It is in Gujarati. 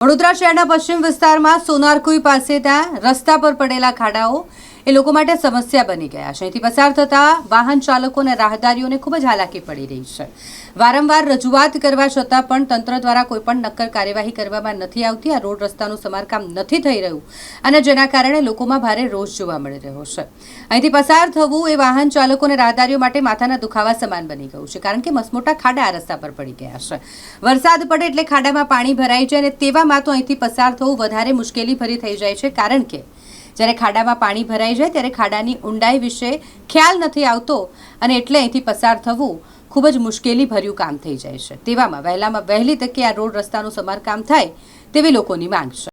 વડોદરા શહેરના પશ્ચિમ વિસ્તારમાં સોનારકુઈ પાસે ત્યાં રસ્તા પર પડેલા ખાડાઓ એ લોકો માટે સમસ્યા બની ગયા છે. અહીંથી પસાર થતા વાહન ચાલકો અને રાહદારીઓને ખૂબ જ હાલાકી પડી રહી છે. વારંવાર રજૂઆત કરવા છતાં પણ તંત્ર દ્વારા કોઈ પણ નક્કર કાર્યવાહી કરવામાં નથી આવતી. આ રોડ રસ્તાનું સમારકામ નથી થઈ રહ્યું અને જેના કારણે લોકોમાં ભારે રોષ જોવા મળી રહ્યો છે. અહીંથી પસાર થવું એ વાહન ચાલકો અને રાહદારીઓ માટે માથાના દુખાવા સમાન બની ગયું છે, કારણ કે મસમોટા ખાડા આ રસ્તા પર પડી ગયા છે. વરસાદ પડે એટલે ખાડામાં પાણી ભરાઈ જાય અને તેવામાં તો અહીંથી પસાર થવું વધારે મુશ્કેલી ભરી થઈ જાય છે, કારણ કે જ્યારે ખાડામાં પાણી ભરાઈ જાય ત્યારે ખાડાની ઊંડાઈ વિશે ખ્યાલ નથી આવતો અને એટલે અહીંથી પસાર થવું ખૂબ જ મુશ્કેલી ભર્યું કામ થઈ જાય છે. તેવામાં વહેલામાં વહેલી તકે આ રોડ રસ્તાનું સમારકામ થાય તેવી લોકોની માંગ છે.